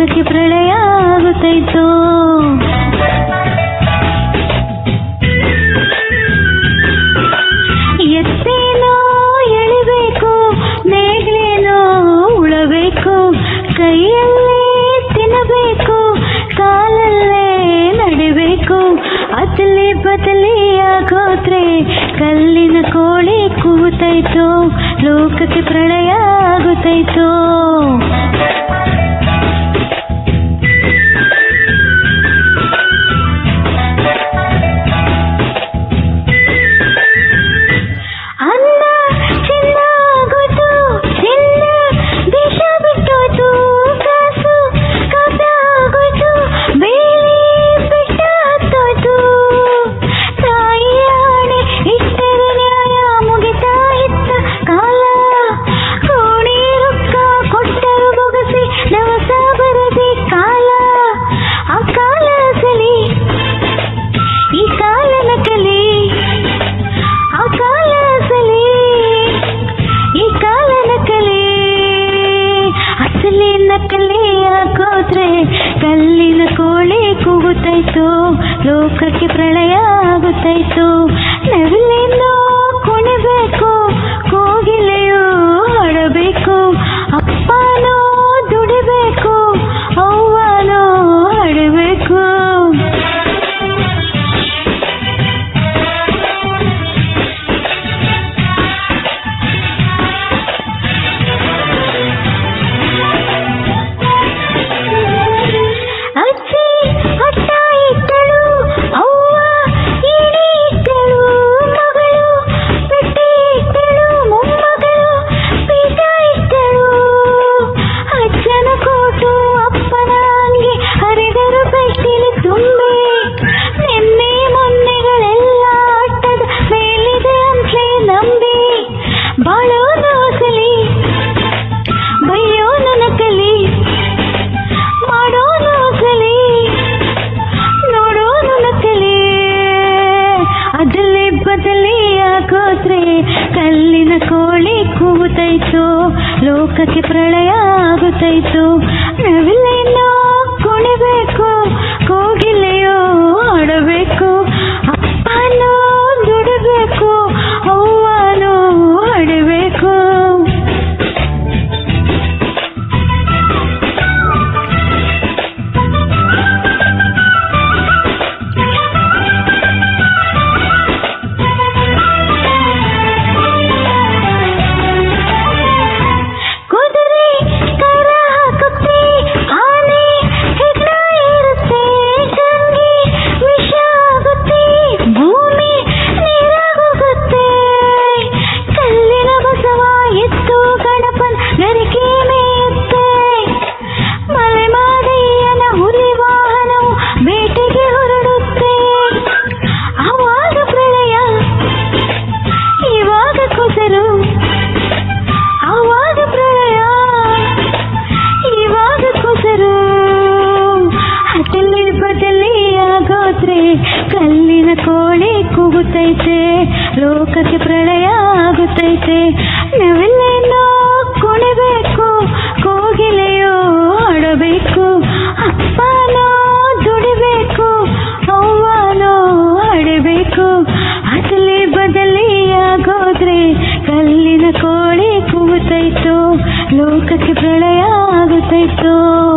ಲೋಕಕ್ಕೆ ಪ್ರಳಯ ಆಗುತ್ತೈತೋ? ಎತ್ತೇನೋ, ಎಳಿಬೇಕು ನೇಗ್ಲೇನೋ ಉಳಬೇಕು, ಕೈಯಲ್ಲೇ ತಿನ್ನಬೇಕು, ಕಾಲಲ್ಲೇ ನಡಿಬೇಕು, ಅತಲಿ ಬದಲಿ ಆಗೋದ್ರೆ ಕಲ್ಲಿನ ಕೋಳಿ ಕೂತೈತೋ? ಲೋಕಕ್ಕೆ ಪ್ರಳಯ ಆಗುತ್ತೈತೋ? ಕಲ್ಲಿನ ಕಲೆ ಹಾಕೋದ್ರೆ ಕಲ್ಲಿನ ಕೋಳಿ ಕೂಗುತ್ತಾಯ್ತು ಲೋಕಕ್ಕೆ ಪ್ರಳಯ ಆಗುತ್ತಾಯ್ತು ನವಿಲು ಲೋಕಕ್ಕೆ ಪ್ರಳಯ ಆಗುತ್ತೈತು ನವಿಲೆನ್ನೋ ಲೋಕಕ್ಕೆ ಪ್ರಳಯ ಆಗುತ್ತೈತೆ. ನಾವೆಲ್ಲೇನೋ ಕುಣಿಬೇಕು, ಕೋಗಿಲೆಯೋ ಆಡಬೇಕು, ಅಪ್ಪನೋ ದುಡಿಬೇಕು, ಅವ್ವನೋ ಆಡಬೇಕು. ಅದಲಿ ಬದಲಿ ಆಗೋದ್ರೆ ಕಲ್ಲಿನ ಕೋಳಿ ಕೂತೈತು, ಲೋಕಕ್ಕೆ ಪ್ರಳಯ ಆಗುತ್ತೈತೋ.